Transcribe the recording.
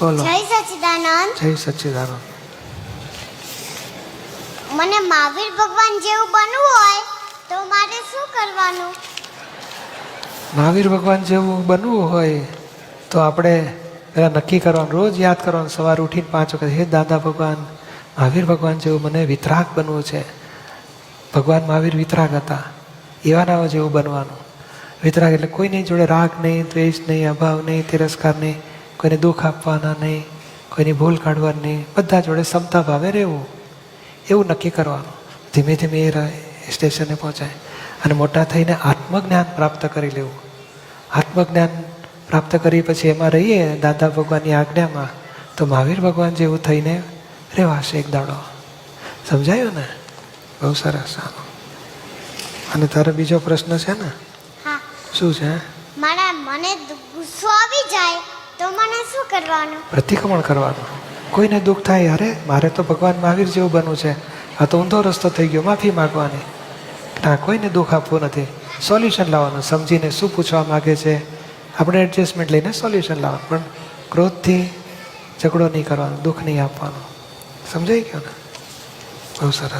બોલો. જય સચિદાનંદ. જય સચિદાનંદ. મને મહાવીર ભગવાન જેવું બનવું હોય તો મારે શું કરવાનું? મહાવીર ભગવાન જેવું બનવું હોય તો આપણે પહેલાં નક્કી કરવાનું રોજ યાદ કરવાનું સવારે ઉઠીને પાંચ વખત હે દાદા ભગવાન મહાવીર ભગવાન જેવું મને વિતરાગ બનવું છે. ભગવાન મહાવીર વિતરાગ હતા. એવાના જેવું બનવાનું. વિતરાગ એટલે કોઈની જોડે રાગ નહીં દ્વેષ નહીં અભાવ નહીં તિરસ્કાર નહીં. કોઈને દુઃખ આપવાના નહીં કોઈની ભૂલ કાઢવાની નહીં બધા જોડે ક્ષમતા ભાવે રહેવું. એવું નક્કી કરવાનું. ધીમે ધીમે એ સ્ટેશને પહોંચાય અને મોટા થઈને આત્મજ્ઞાન પ્રાપ્ત કરી લેવું. આત્મજ્ઞાન પ્રાપ્ત કરી પછી એમાં રહીએ દાદા ભગવાનની આજ્ઞામાં તો મહાવીર ભગવાન જેવું થઈને રહેવાશે એક દાડો. સમજાયું ને? બહુ સરસ આનું અને તારો બીજો પ્રશ્ન છે ને? શું છે? મારા મને ગુસ્સો આવી જાય. તો મને શું કરવાનું? પ્રતિક્રમણ કરવાનું. કોઈને દુઃખ થાય, અરે, મારે તો ભગવાન મહાવીર જેવું બનવું છે. આ તો ઊંધો રસ્તો થઈ ગયો, માફી માગવાની. ના કોઈને દુઃખ આપવું નથી. સોલ્યુશન લાવવાનું, સમજીને શું પૂછવા માગે છે. આપણે એડજસ્ટમેન્ટ લઈને સોલ્યુશન લાવવાનું. પણ ક્રોધથી ઝઘડો નહીં કરવાનો, દુઃખ નહીં આપવાનું. સમજાઈ ગયો ને? બહુ સરસ.